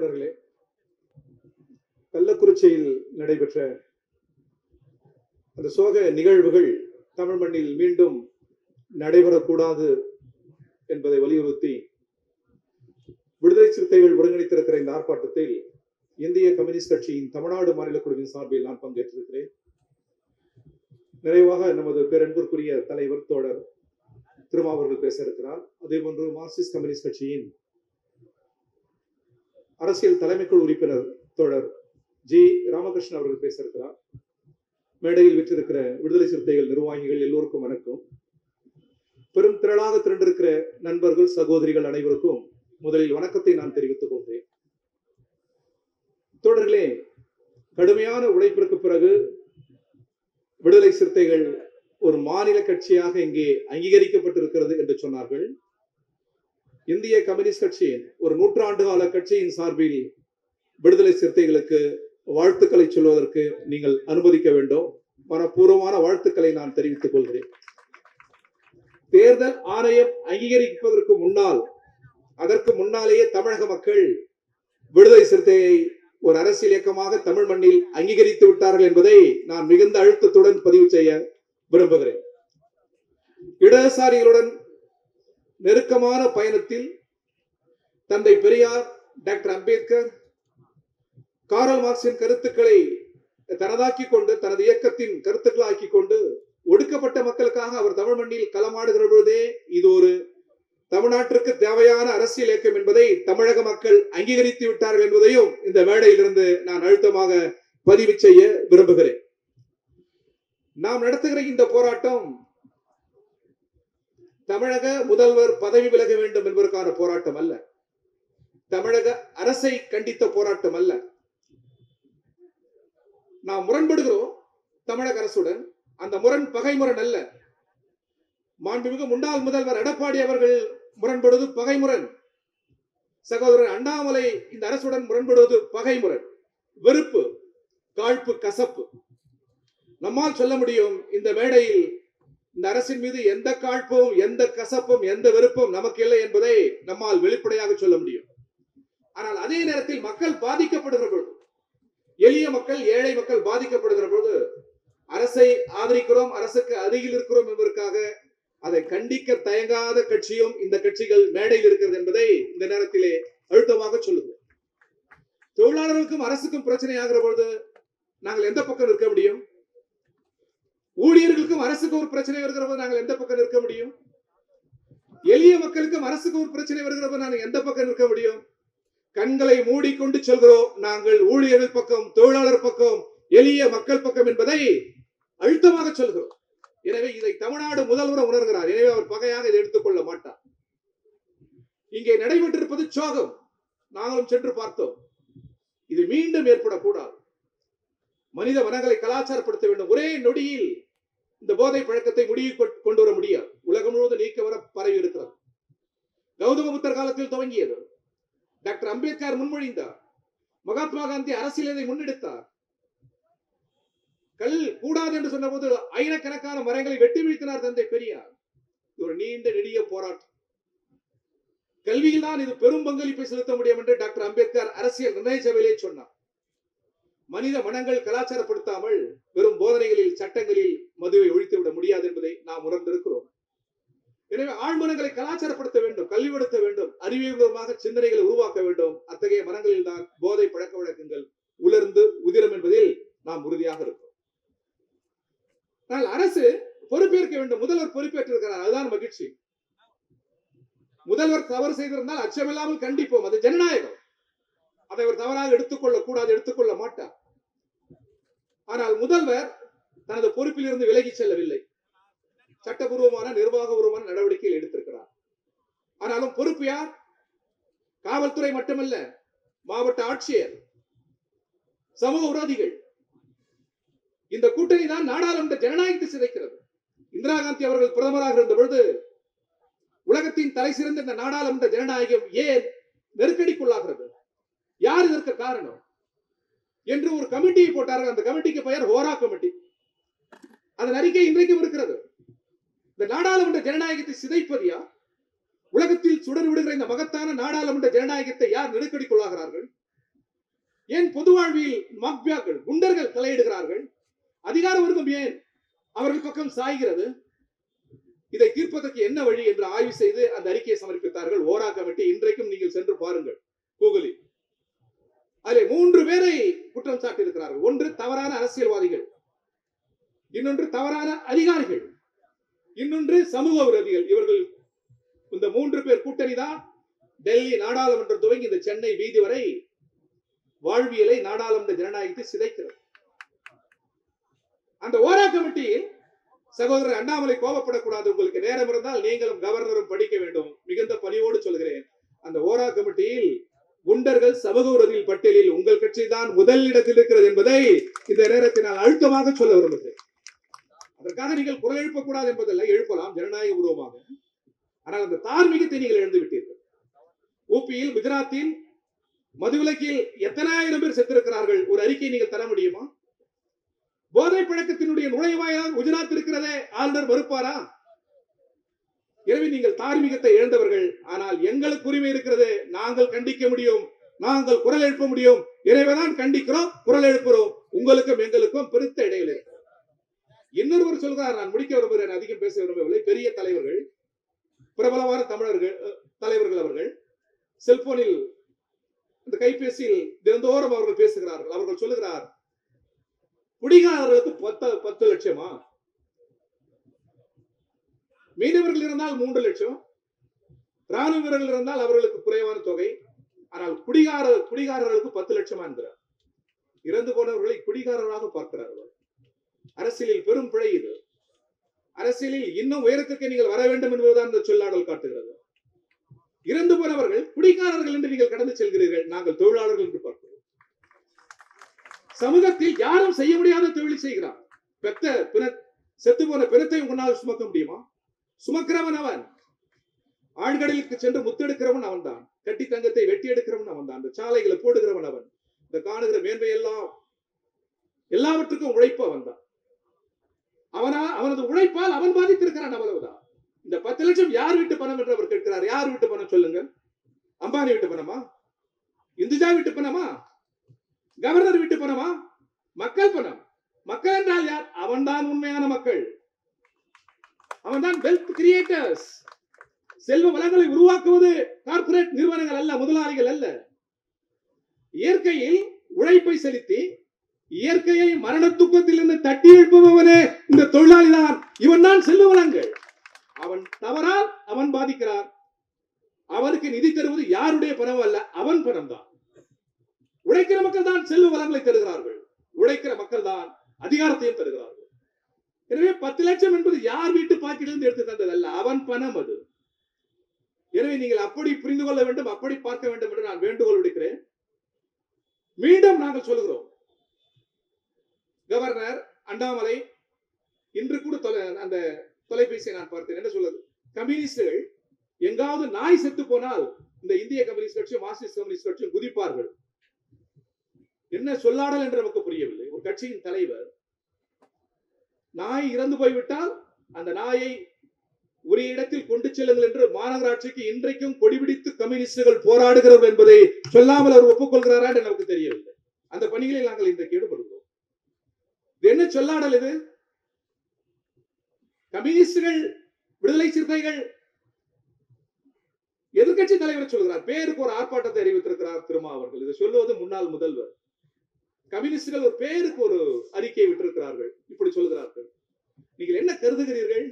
தோழர்களே கள்ளக்குறிச்சியில் நடைபெற்ற அந்த சோக நிகழ்வுகள் தமிழ் மண்ணில் மீண்டும் நடைபெறக்கூடாது என்பதை வலியுறுத்தி விடுதலை சிறுத்தைகள் ஒருங்கிணைத்திருக்கிற இந்த ஆர்ப்பாட்டத்தில் இந்திய கம்யூனிஸ்ட் கட்சியின் தமிழ்நாடு மாநில குழுவின் சார்பில் நான் பங்கேற்றிருக்கிறேன். நிறைவாக நமது பேரன்பிற்குரிய தலைவர் தோழர் திருமாவர்கள் பேச இருக்கிறார். அதே போன்று மார்க்சிஸ்ட் கம்யூனிஸ்ட் கட்சியின் அரசியல் தலைமைக்குழு உறுப்பினர் தோழர் ஜி ராமகிருஷ்ணன் அவர்கள் பேச இருக்கிறார் மேடையில் விற்றிருக்கிற விடுதலை சிறுத்தைகள் நிர்வாகிகள் எல்லோருக்கும் வணக்கம். பெரும் திரளாக திரண்டிருக்கிற நண்பர்கள் சகோதரிகள் அனைவருக்கும் முதலில் வணக்கத்தை நான் தெரிவித்துக் கொள்கிறேன். தொடர்களே கடுமையான உழைப்பிற்கு பிறகு விடுதலை சிறுத்தைகள் ஒரு மாநில கட்சியாக இங்கே அங்கீகரிக்கப்பட்டிருக்கிறது என்று சொன்னார்கள். இந்திய கம்யூனிஸ்ட் கட்சியின் ஒரு நூற்றாண்டு கால கட்சியின் சார்பில் விடுதலை சிறுத்தைகளுக்கு வாழ்த்துக்களை சொல்வதற்கு நீங்கள் அனுமதிக்க வேண்டும். மனப்பூர்வமான வாழ்த்துக்களை நான் தெரிவித்துக் கொள்கிறேன். தேர்தல் ஆணையம் அங்கீகரிப்பதற்கு முன்னால் அதற்கு முன்னாலேயே தமிழக மக்கள் விடுதலை சிறுத்தையை ஒரு அரசியல் இயக்கமாக தமிழ் மண்ணில் அங்கீகரித்து விட்டார்கள் என்பதை நான் மிகுந்த அழுத்தத்துடன் பதிவு செய்ய விரும்புகிறேன். இடதுசாரிகளுடன் நெருக்கமான பயணத்தில் தந்தை பெரியார் டாக்டர் அம்பேத்கர் காரல் மார்க்சின் கருத்துக்களை தனதாக்கி கொண்டு தனது இயக்கத்தின் கருத்துக்களாக்கி கொண்டு ஒடுக்கப்பட்ட மக்களுக்காக அவர் தமிழ் மண்ணில் களமாடுகிற பொழுதே இது ஒரு தமிழ்நாட்டிற்கு தேவையான அரசியல் இயக்கம் என்பதை தமிழக மக்கள் அங்கீகரித்து விட்டார்கள் என்பதையும் இந்த மேடையிலிருந்து நான் அழுத்தமாக பதிவு செய்ய விரும்புகிறேன். நாம் நடத்துகிற இந்த போராட்டம் தமிழக முதல்வர் பதவி விலக வேண்டும் என்பதற்கான போராட்டம் அல்ல. தமிழக அரசை கண்டித்த போராட்டம் அல்ல. நாம் முரண்படுகிறோம் தமிழக அரசுடன். அந்த முரண் பகைமுரண் அல்ல. மாண்புமிகு முன்னாள் முதல்வர் எடப்பாடி அவர்கள் முரண்படுவது பகைமுரண். சகோதரர் அண்ணாமலை இந்த அரசுடன் முரண்படுவது பகைமுரண். வெறுப்பு காழ்ப்பு கசப்பு. நம்மால் சொல்ல முடியும் இந்த மேடையில் இந்த அரசின் மீது எந்த காழ்ப்பும் எந்த கசப்பும் எந்த வெறுப்பும் நமக்கு இல்லை என்பதை நம்மால் வெளிப்படையாக சொல்ல முடியும். ஆனால் அதே நேரத்தில் மக்கள் பாதிக்கப்படுகிற பொழுது எளிய மக்கள் ஏழை மக்கள் பாதிக்கப்படுகிற பொழுது அரசை ஆதரிக்கிறோம் அரசுக்கு அருகில் இருக்கிறோம் என்பதற்காக அதை கண்டிக்க தயங்காத கட்சியும் இந்த கட்சிகள் மேடையில் இருக்கிறது என்பதை இந்த நேரத்திலே அழுத்தமாக சொல்லுவோம். தொழிலாளர்களுக்கும் அரசுக்கும் பிரச்சனை ஆகிற பொழுது நாங்கள் எந்த பக்கம் இருக்க முடியும்? ஊழியர்களுக்கும் அரசுக்கு ஒரு பிரச்சனை வருகிற போது நாங்கள் எந்த பக்கம் நிற்க முடியும்? எளிய மக்களுக்கும் அரசுக்கு ஒரு பிரச்சனை வருகிற போது நாங்கள் எந்த பக்கம் நிற்க முடியும்? கண்களை மூடிக்கொண்டு சொல்கிறோம். நாங்கள் ஊழியர்கள் பக்கம் தொழிலாளர் பக்கம் எளிய மக்கள் பக்கம் என்பதை அழுத்தமாக சொல்கிறோம். எனவே இதை தமிழ்நாடு முதல்வர் உணர்கிறார். எனவே அவர் பகையாக இதை எடுத்துக்கொள்ள மாட்டார். இங்கே நடைபெற்றிருப்பது சோகம். நாங்களும் சென்று பார்த்தோம். இது மீண்டும் ஏற்படக்கூடாது. மனித மனங்களை கலாச்சாரப்படுத்த வேண்டும். ஒரே நொடியில் இந்த போதை பழக்கத்தை முடிவு கொண்டு வர முடியாது. உலகம் முழுவதும் நீக்க வர பரவி இருக்கிறது. கௌதம புத்தர் காலத்தில் துவங்கியது. டாக்டர் அம்பேத்கர் முன்மொழிந்தார். மகாத்மா காந்தி அரசியலை முன்னெடுத்தார். கல் கூடாது என்று சொன்னபோது ஆயிரக்கணக்கான மரங்களை வெட்டி வீழ்த்தினார் தந்தை பெரியார். இது ஒரு நீண்ட நெடிய போராட்டம். கல்வியில் தான் இது பெரும் பங்களிப்பை செலுத்த முடியும் என்று டாக்டர் அம்பேத்கர் அரசியல் நிர்ணய சபையிலே சொன்னார். மனித மனங்கள் கலாச்சாரப்படுத்தாமல் வெறும் போதனைகளில் சட்டங்களில் மதுவை ஒழித்து விட முடியாது என்பதை நாம் உணர்ந்திருக்கிறோம். எனவே ஆழ்மனங்களை கலாச்சாரப்படுத்த வேண்டும் கல்விப்படுத்த வேண்டும் அறிவியல்பூர்வமாக சிந்தனைகளை உருவாக்க வேண்டும். அத்தகைய மனங்களில் தான் போதை பழக்க வழக்கங்கள் உலர்ந்து உதிரம் என்பதில் நாம் உறுதியாக இருக்கிறோம். ஆனால் அரசு பொறுப்பேற்க வேண்டும். முதல்வர் பொறுப்பேற்றிருக்கிறார். அதுதான் மகிழ்ச்சி. முதல்வர் தவறு செய்திருந்தால் அச்சமில்லாமல் கண்டிப்போம். அது ஜனநாயகம். அதை அவர் தவறாக எடுத்துக்கொள்ள கூடாது எடுத்துக்கொள்ள மாட்டார். ஆனால் முதல்வர் தனது பொறுப்பில் இருந்து விலகி செல்லவில்லை. சட்டபூர்வமான நிர்வாகபூர்வமான நடவடிக்கைகள் எடுத்திருக்கிறார். ஆனாலும் பொறுப்பு யார்? காவல்துறை மட்டுமல்ல மாவட்ட ஆட்சியர் சமூக விரோதிகள். இந்த கூட்டணி தான் நாடாளுமன்ற ஜனநாயகத்தை சிதைக்கிறது. இந்திரா காந்தி அவர்கள் பிரதமராக இருந்த பொழுது உலகத்தின் தலை சிறந்த இந்த நாடாளுமன்ற ஜனநாயகம் ஏன் நெருக்கடிக்குள்ளாகிறது? யார் இதற்கு காரணம்? என்று ஒரு கமிட்டியை போட்டார்கள். அந்த கமிட்டிக்கு பெயர் ஹோரா கமிட்டி. அதன் அறிக்கை இன்றைக்கும் இருக்கிறது. இந்த நாடாளுமன்ற ஜனநாயகத்தை சிதைப்பதியா உலகத்தில் சுடர் விடுகிற இந்த மகத்தான நாடாளுமன்ற ஜனநாயகத்தை யார் நெருக்கடிக்குள்ளாகிறார்கள் ஏன் பொது வாழ்வில் மாஃபியாக்கள் குண்டர்கள் தலையிடுகிறார்கள்? அதிகார வர்க்கம் ஏன் அவர்கள் பக்கம் சாய்கிறது? இதை தீர்ப்பதற்கு என்ன வழி என்று ஆய்வு செய்து அந்த அறிக்கையை சமர்ப்பித்தார்கள். ஓரா கமிட்டி. இன்றைக்கும் நீங்கள் சென்று பாருங்கள். கூகுளில். அதிலே மூன்று பேரை குற்றம் சாட்டி இருக்கிறார்கள் ஒன்று தவறான அரசியல்வாதிகள் இன்னொன்று தவறான அதிகாரிகள் இன்னொன்று சமூக விரோதிகள். இவர்கள் இந்த மூன்று பேர் கூட்டணி தான் டெல்லி நாடாளுமன்றம் துவங்கி இந்த சென்னை வீதி வரை வாழ்வியலை நாடாளுமன்ற ஜனநாயகத்தை சிதைக்கிறது. அந்த ஓரா கமிட்டியில் சகோதரர் அண்ணாமலை கோபப்படக்கூடாது. உங்களுக்கு நேரம் இருந்தால் நீங்களும் கவர்னரும் படிக்க வேண்டும். மிகுந்த பணியோடு சொல்கிறேன். அந்த ஓரா கமிட்டியில் குண்டர்கள் சமூக விரோதிகள் பட்டியலில் உங்கள் கட்சி தான் முதல் இடத்தில் இருக்கிறது என்பதை இந்த நேரத்தில் நான் அழுத்தமாக சொல்ல விரும்புகிறேன். அதற்காக நீங்கள் குரல் எழுப்பக்கூடாது என்பதல்ல எழுப்பலாம் ஜனநாயக பூர்வமாக ஆனால் அந்த தார்மீகத்தை நீங்கள் இழந்துவிட்டீர்கள் விட்டீர்கள். ஊபியில் குஜராத்தில் மதுவிலக்கில் எத்தனாயிரம் பேர் செத்திருக்கிறார்கள்? ஒரு அறிக்கை நீங்கள் தர முடியுமா? போதை பழக்கத்தினுடைய நுழைவாயாக குஜராத் இருக்கிறதே ஆளுநர் மறுப்பாரா? எனவே நீங்கள் தார்மீகத்தை இழந்தவர்கள். ஆனால் எங்களுக்கு உரிமை இருக்கிறது. நாங்கள் கண்டிக்க முடியும். நாங்கள் குரல் எழுப்ப முடியும். எனவேதான் கண்டிக்கிறோம் குரல் எழுப்புறோம். உங்களுக்கும் எங்களுக்கும் பெருத்த இடையில. இன்னொருவர் சொல்கிறார் நான் முடிக்க விரும்புகிறேன் அதிகம் பேச விரும்பவில்லை. பெரிய தலைவர்கள் பிரபலமான தமிழர்கள் தலைவர்கள் அவர்கள் செல்போனில் இந்த கைபேசியில் தினந்தோறும் அவர்கள் பேசுகிறார்கள். அவர்கள் சொல்லுகிறார் குடிகாரர்களுக்கு பத்து பத்து லட்சமா? மீனவர்கள் இருந்தால் மூன்று லட்சம் ராணுவ வீரர்கள் இருந்தால் அவர்களுக்கு குறைவான தொகை ஆனால் குடிகார குடிகாரர்களுக்கு பத்து லட்சமா என்கிறார். இறந்து போனவர்களை குடிகாரராக பார்க்கிறார்கள் அரசியலில் பெரும் பிழை இது. அரசியலில் இன்னும் உயரத்துக்கு நீங்கள் வர வேண்டும் என்பதுதான் இந்த சொல்லாடல் காட்டுகிறது. இறந்து போனவர்கள் குடிகாரர்கள் என்று நீங்கள் கடந்து செல்கிறீர்கள் நாங்கள் தொழிலாளர்கள் என்று பார்க்கிறோம். சமூகத்தில் யாரும் செய்ய முடியாத தொழில் செய்கிறார். பெத்த பிண செத்து போன பிணத்தை உன்னால் சுமக்க முடியுமா? சுமக்கிறவன் அவன். ஆழ்கடலுக்கு சென்று முத்தெடுக்கிறவன் அவன் தான் கட்டி தங்கத்தை வெட்டி எடுக்கிறவன் அவன் தான் அந்த சாலைகளை போடுகிறவன் அவன். இந்த காணுகிற மேன்மை எல்லாம் எல்லாவற்றுக்கும் உழைப்பு அவன் தான் அவனா அவனது உழைப்பால் அவன் பாதித்திருக்கிறான் அவ்வளவுதான். இந்த பத்து லட்சம் யார் வீட்டு பணம் என்று அவர் கேட்கிறார்? யார் வீட்டு பணம் சொல்லுங்க அம்பானி வீட்டு பணமா? இந்துஜா வீட்டு பணமா? கவர்னர் வீட்டு பணமா? மக்கள் பணம். மக்கள் என்றால் யார்? அவன்தான் உண்மையான மக்கள். அவன்தான் வெல்த் கிரியேட்டர்ஸ் செல்வ வளங்களை உருவாக்குவது கார்ப்பரேட் நிறுவனங்கள் அல்ல முதலாளிகள் அல்ல. இயற்கையில் உழைப்பை செலுத்தி இயற்கையை மரண துக்கத்திலிருந்து தட்டி எழுப்புபவனே இந்த தொழிலாளி தான் இவன் தான் செல்வ வளங்கள். அவன் தவறால் அவன் பாதிக்கிறான். அவனுக்கு நிதி தருவது யாருடைய பணம் அல்ல அவன் பணம் தான் உழைக்கிற மக்கள் தான் செல்வ வளங்களை தருகிறார்கள். உழைக்கிற மக்கள் தான் அதிகாரத்தையும் தருகிறார்கள். எனவே பத்து லட்சம் என்பது யார் வீட்டு பாக்கெட்டிலிருந்து எடுத்து தந்தது அல்ல அவன் பணம் அது. எனவே நீங்கள் அப்படி புரிந்து கொள்ள வேண்டும் அப்படி பார்க்க வேண்டும் என்று நான் வேண்டுகோள் விடுக்கிறேன். மீண்டும் நாங்கள் சொல்கிறோம் கவர்னர் அண்ணாமலை இன்று கூட தொலை அந்த தொலைபேசியை நான் பார்த்தேன். என்ன சொல்லுது? கம்யூனிஸ்டுகள் எங்காவது நாய் செத்து போனால் இந்த இந்திய கம்யூனிஸ்ட் கட்சியும் மார்க்சிஸ்ட் கம்யூனிஸ்ட் கட்சியும் குதிப்பார்கள். என்ன சொல்லாடல் என்று நமக்கு புரியவில்லை. ஒரு கட்சியின் தலைவர் நாய் இறந்து போய்விட்டால் அந்த நாயை உரிய இடத்தில் கொண்டு செல்லுங்கள் என்று மாநகராட்சிக்கு இன்றைக்கும் கொடிபிடித்து கம்யூனிஸ்டுகள் போராடுகிறவர்கள் என்பதை சொல்லாமல் அவர் ஒப்புக்கொள்கிறாரா என்று நமக்கு தெரியவில்லை. அந்த பணிகளில் நாங்கள் இன்றைக்கு ஈடுபடுகிறோம். என்ன சொல்லாடல் இது? கம்யூனிஸ்டுகள் விடுதலை சிறுத்தைகள் எதிர்கட்சி தலைவர் சொல்கிறார். பேருக்கு ஒரு ஆர்ப்பாட்டத்தை அறிவித்திருக்கிறார் திருமா அவர்கள் இதை சொல்லுவது முன்னாள் முதல்வர். கம்யூனிஸ்டுகள் ஒரு பேருக்கு ஒரு அறிக்கையை விட்டிருக்கிறார்கள். இப்படி சொல்கிறார்கள் நீங்கள் என்ன கருதுகிறீர்கள்?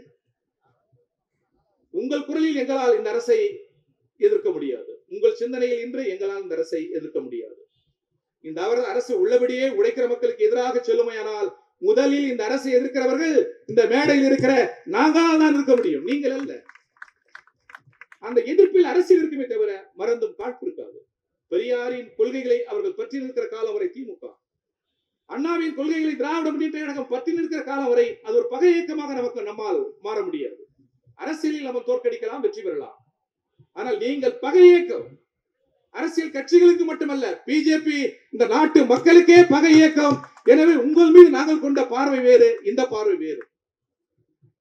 உங்கள் குரலில் எங்களால் இந்த அரசை எதிர்க்க முடியாது. உங்கள் சிந்தனையில் இன்று எங்களால் இந்த அரசை எதிர்க்க முடியாது. இந்த அவர் அரசு உள்ளபடியே உழைக்கிற மக்களுக்கு எதிராக செல்லுமையானால் முதலில் இந்த அரசை எதிர்க்கிறவர்கள் இந்த மேடையில் இருக்கிற நாங்களால் தான் இருக்க முடியும். நீங்கள் அல்ல. அந்த எதிர்ப்பில் அரசியல் இருக்குமே தவிர மறந்தும் காழ்ப்பு இருக்காது. பெரியாரின் கொள்கைகளை அவர்கள் பற்றி இருக்கிற காலம் வரை திமுக அண்ணாவின் கொள்கைகளை திராவிட முன்னேற்ற கழகம் பற்றி நிற்கிற காலம் வரை அது ஒரு பகை இயக்கமாக நமக்கு நம்மால் மாற முடியாது. அரசியலில் நம்ம தோற்கடிக்கலாம் வெற்றி பெறலாம். ஆனால் நீங்கள் பகை இயக்கம் அரசியல் கட்சிகளுக்கு மட்டுமல்ல பிஜேபி இந்த நாட்டு மக்களுக்கே பகை இயக்கம் எனவே உங்கள் மீது நாங்கள் கொண்ட பார்வை வேறு இந்த பார்வை வேறு.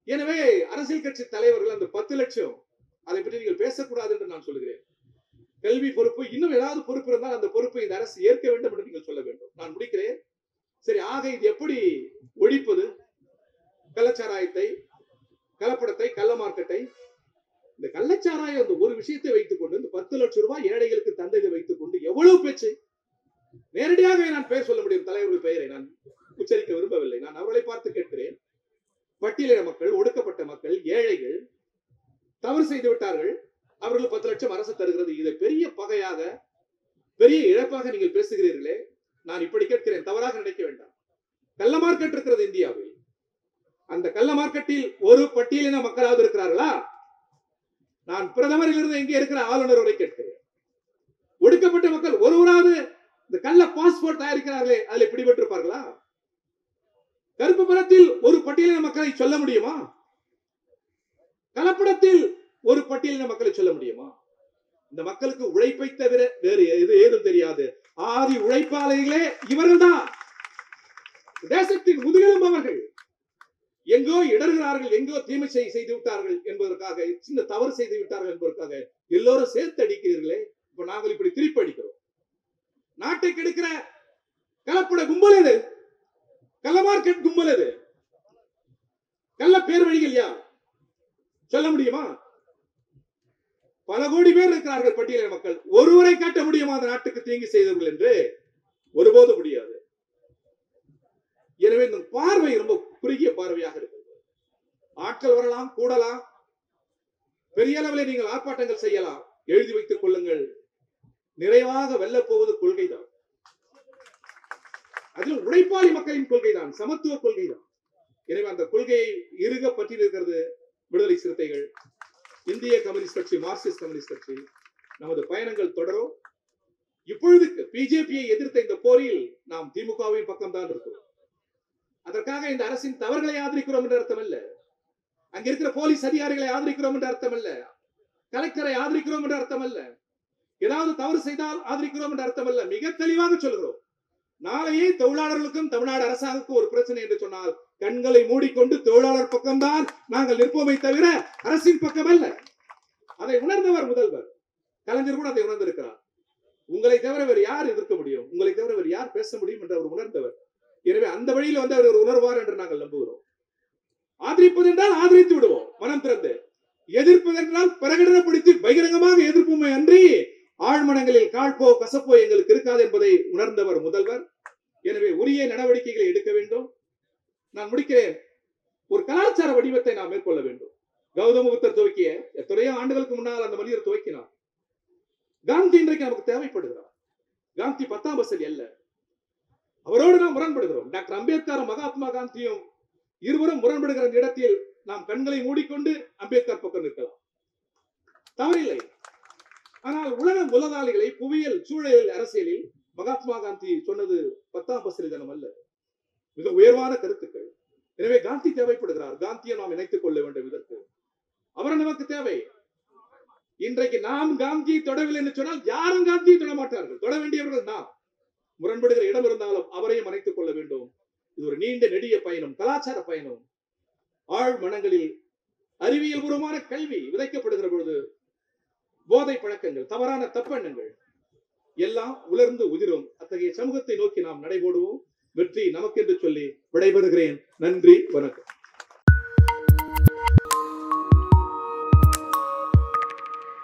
எனவே அரசியல் கட்சி தலைவர்கள் அந்த பத்து லட்சம் அதை பற்றி நீங்கள் பேசக்கூடாது என்று நான் சொல்கிறேன் கல்வி பொறுப்பு இன்னும் ஏதாவது பொறுப்பு இருந்தால் அந்த பொறுப்பை இந்த அரசு ஏற்க வேண்டும் என்று நீங்கள் சொல்ல வேண்டும். நான் முடிக்கிறேன். சரி ஆக இது எப்படி ஒழிப்பது? கள்ளச்சாராயத்தை கலப்படத்தை கள்ள மார்க்கெட்டை இந்த கள்ளச்சாராயம் அந்த ஒரு விஷயத்தை வைத்துக் கொண்டு இந்த பத்து லட்சம் ரூபாய் ஏழைகளுக்கு தந்ததை வைத்துக் கொண்டு எவ்வளவு பேச்சு? நேரடியாக நான் பெயர் சொல்ல முடியும் தலைவர்கள் பெயரை நான் உச்சரிக்க விரும்பவில்லை. நான் அவர்களை பார்த்து கேட்கிறேன். பட்டியலின மக்கள் ஒடுக்கப்பட்ட மக்கள் ஏழைகள் தவறு செய்து விட்டார்கள். அவர்கள் பத்து லட்சம் அரசு தருகிறது. இதை பெரிய பகையாக பெரிய இழப்பாக நீங்கள் பேசுகிறீர்களே. நான் இப்படி கேட்கிறேன் தவறாக நினைக்க வேண்டாம். கள்ள மார்க்கெட் இருக்கிறது இந்தியாவில். அந்த கள்ள மார்க்கெட்டில் ஒரு பட்டியலின மக்களாவது இருக்கிறார்களா? நான் பிரதமரிலிருந்து எங்கே இருக்கிற ஆளுநர் வரை கேட்கிறேன். ஒடுக்கப்பட்ட மக்கள் ஒருவராவது இந்த கள்ள பாஸ்போர்ட் தயாரிக்கிறார்களே அதில் பிடிபட்டிருப்பார்களா? கருப்பு பணத்தில் ஒரு பட்டியலின மக்களை சொல்ல முடியுமா? கலப்படத்தில் ஒரு பட்டியலின மக்களை சொல்ல முடியுமா? இந்த மக்களுக்கு உழைப்பை தவிர வேறு எது ஏதும் தெரியாது. ஆதி உழைப்பாளர்களே இவர்கள்தான். தேசத்தின் முதுகெலும் அவர்கள். எங்கோ இடர்கிறார்கள் எங்கோ தீமை செய்- செய்து விட்டார்கள் என்பதற்காக சின்ன தவறு செய்து விட்டார்கள் என்பதற்காக எல்லோரும் சேர்த்து அடிக்கிறீர்களே இப்ப நாங்கள் இப்படி திருப்பி அடிக்கிறோம். நாட்டை கெடுக்கிற கலப்பட கும்பல் எது? கள்ள மார்க்கெட் கும்பல் எது? கள்ள பேர் வழிகள் யார்? சொல்ல முடியுமா? பல கோடி பேர் இருக்கிறார்கள் பட்டியலின மக்கள். ஒருவரை காட்ட முடியுமா அந்த நாட்டுக்கு தீங்கு செய்தவர்கள் என்று? ஒருபோது முடியாது. எனவே இந்த பார்வை ரொம்ப குறுகிய பார்வையாக இருக்கிறது. ஆட்கள் வரலாம் கூடலாம். பெரிய அளவில் நீங்கள் ஆர்ப்பாட்டங்கள் செய்யலாம். எழுதி வைத்துக் கொள்ளுங்கள். நிறைவாக வெல்லப் போவது கொள்கைதான். அதில் உழைப்பாளி மக்களின் கொள்கைதான் சமத்துவ கொள்கைதான். எனவே அந்த கொள்கையை இறுக பற்றி இருக்கிறது விடுதலை சிறுத்தைகள். இந்திய கம்யூனிஸ்ட் கட்சி மார்க்சிஸ்ட் கம்யூனிஸ்ட் கட்சி நமது பயணங்கள் தொடரும். இப்பொழுதுக்கு பிஜேபியை எதிர்த்த இந்த போரில் நாம் திமுகவின் பக்கம் தான் இருக்கிறோம். அதற்காக இந்த அரசின் தவறுகளை ஆதரிக்கிறோம் என்ற அர்த்தம் இல்ல அங்க இருக்கிற போலீஸ் அதிகாரிகளை ஆதரிக்கிறோம் என்ற அர்த்தம் இல்ல கலெக்டரை ஆதரிக்கிறோம் என்ற அர்த்தம் அல்ல ஏதாவது தவறு செய்தால் ஆதரிக்கிறோம் என்ற அர்த்தம் அல்ல மிக தெளிவாக சொல்கிறோம். நாளையே தொழிலாளர்களுக்கும் தமிழ்நாடு அரசாங்கத்துக்கும் ஒரு பிரச்சனை என்று சொன்னால் கண்களை மூடிக்கொண்டு தொழிலாளர் பக்கம்தான் நாங்கள் நிற்போமே தவிர அரசின் பக்கம் அல்ல. அதை உணர்ந்தவர் முதல்வர். கலைஞர் கூட அதை உணர்ந்திருக்கிறார். உங்களை தவிர வேறு யார் எதிர்க்க முடியும்? உங்களை தவிர வேறு யார் பேச முடியும் என்று அவர் உணர்ந்தவர். எனவே அந்த வழியில் வந்து அவர் உணர்வார் என்று நாங்கள் நம்புகிறோம். ஆதரிப்பது என்றால் ஆதரித்து விடுவோம். மனம் திறந்து. எதிர்ப்பது என்றால் பிரகடனப்படுத்தி பகிரங்கமாக எதிர்ப்புமே அன்றி ஆழ்மனங்களில் காழ்ப்போ கசப்போ எங்களுக்கு இருக்காது என்பதை உணர்ந்தவர் முதல்வர். எனவே உரிய நடவடிக்கைகளை எடுக்க வேண்டும். நான் முடிக்கிறேன். ஒரு கலாச்சார வடிவத்தை நாம் மேற்கொள்ள வேண்டும். கௌதம புத்தர் துவக்கிய எத்தனையோ ஆண்டுகளுக்கு முன்னால் அந்த மனிதர் துவக்கினார். காந்தி இன்றைக்கு நமக்கு தேவைப்படுகிறார். காந்தி பத்தாம் வசதி அல்ல. அவரோடு நாம் முரண்படுகிறோம். டாக்டர் அம்பேத்கர் மகாத்மா காந்தியும் இருவரும் முரண்படுகிற இடத்தில் நாம் கண்களை மூடிக்கொண்டு அம்பேத்கர் பக்கம் நிற்கலாம். தவறில்லை. ஆனால் உலக முதலாளிகளை புவியியல் சூழலில் அரசியலில் மகாத்மா காந்தி சொன்னது பத்தாம் பசரி தினம் அல்ல. மிக உயர்வான கருத்துக்கள். எனவே காந்தி தேவைப்படுகிறார். காந்தியை நாம் இணைத்துக் கொள்ள வேண்டும் இதற்கு. அவர் நமக்கு தேவை. இன்றைக்கு நாம் காந்தியை தொடவில்லை என்று சொன்னால் யாரும் காந்தியை தொட மாட்டார்கள். தொட வேண்டியவர்கள் நாம். முரண்படுகிற இடம் இருந்தாலும் அவரையும் அணைத்துக் கொள்ள வேண்டும். இது ஒரு நீண்ட நெடிய பயணம் கலாச்சார பயணம். ஆழ் மனங்களில் அறிவியல் பூர்வமான கல்வி விதைக்கப்படுகிற பொழுது போதை பழக்கங்கள் தவறான தப்பெண்ணங்கள் எல்லாம் உலர்ந்து உதிரும். அத்தகைய சமூகத்தை நோக்கி நாம் நடைபோடுவோம். வெற்றி நமக்கென்று சொல்லி விடைபெறுகிறேன். நன்றி வணக்கம்.